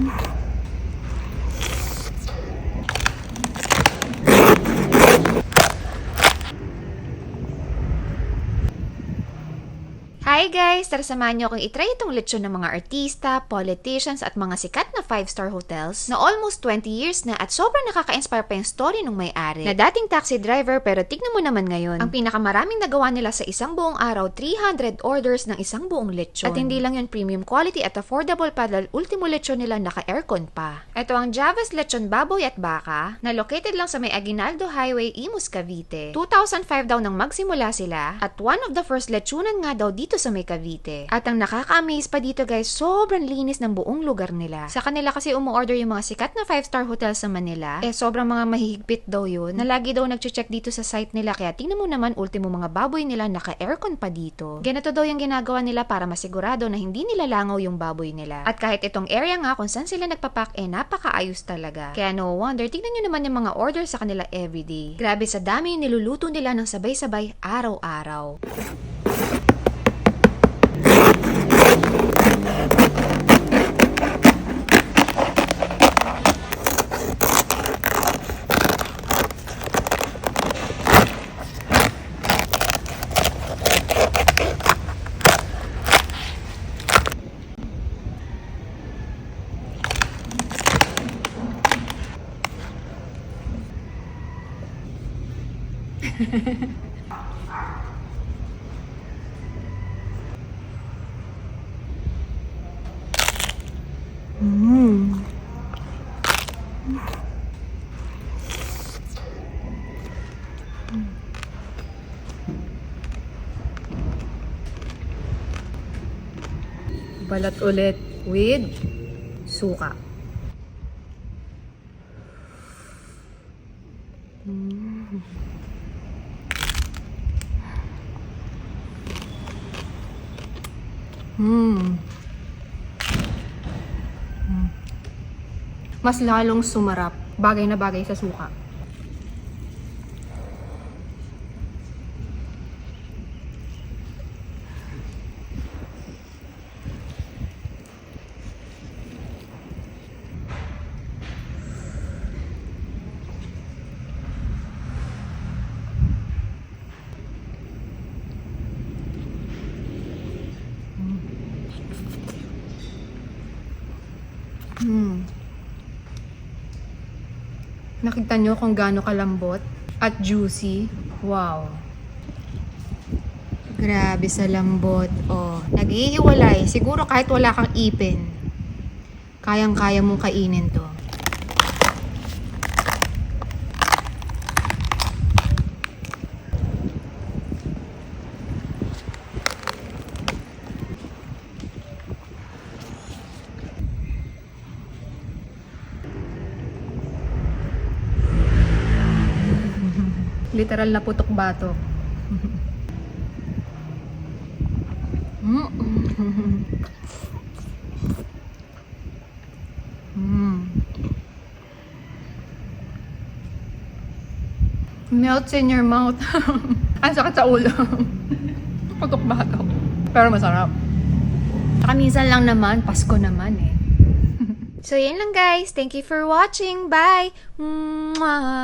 Yeah. Hi guys! Tara samahan niyo akong itry itong lechon ng mga artista, politicians at mga sikat na 5-star hotels na almost 20 years na at sobrang nakaka-inspire pa yung story ng may-ari na dating taxi driver pero tignan mo naman ngayon. Ang pinakamaraming nagawa nila sa isang buong araw, 300 orders ng isang buong lechon. At hindi lang yun premium quality at affordable pa dahil ultimo lechon nila naka-aircon pa. Ito ang Java's Lechon Baboy at Baka na located lang sa may Aguinaldo Highway, Imus, Cavite. 2005 daw nang magsimula sila at one of the first lechonan nga daw dito sa may Cavite. At ang nakaka-amaze pa dito guys, sobrang linis ng buong lugar nila. Sa kanila kasi umu-order yung mga sikat na 5-star hotel sa Manila. Eh sobrang mga mahihigpit daw yun. Na lagi daw nag-check dito sa site nila kaya tingnan mo naman ultimo mga baboy nila naka-aircon pa dito. Ganito daw yung ginagawa nila para masigurado na hindi nila langaw yung baboy nila. At kahit itong area nga kung saan sila nagpapak eh napakaayos talaga. Kaya no wonder, tingnan nyo naman yung mga order sa kanila everyday. Grabe sa dami niluluto nila ng sabay-sabay araw-araw. Balat ulit with suka. Mm. Mm. Mas lalong sumarap. Bagay na bagay sa suka. Mm. Nakita nyo kung gaano kalambot at juicy. Wow. Grabe sa lambot. Oh, naghihiwalay. Siguro kahit wala kang ipin, kayang-kaya mong kainin to. Literal na putok batok. Mm. Melts in your mouth. Ang sakit sa ulo. putok batok. Pero masarap. Saka minsan lang naman, Pasko naman eh. So, yan lang guys. Thank you for watching. Bye! Mwah!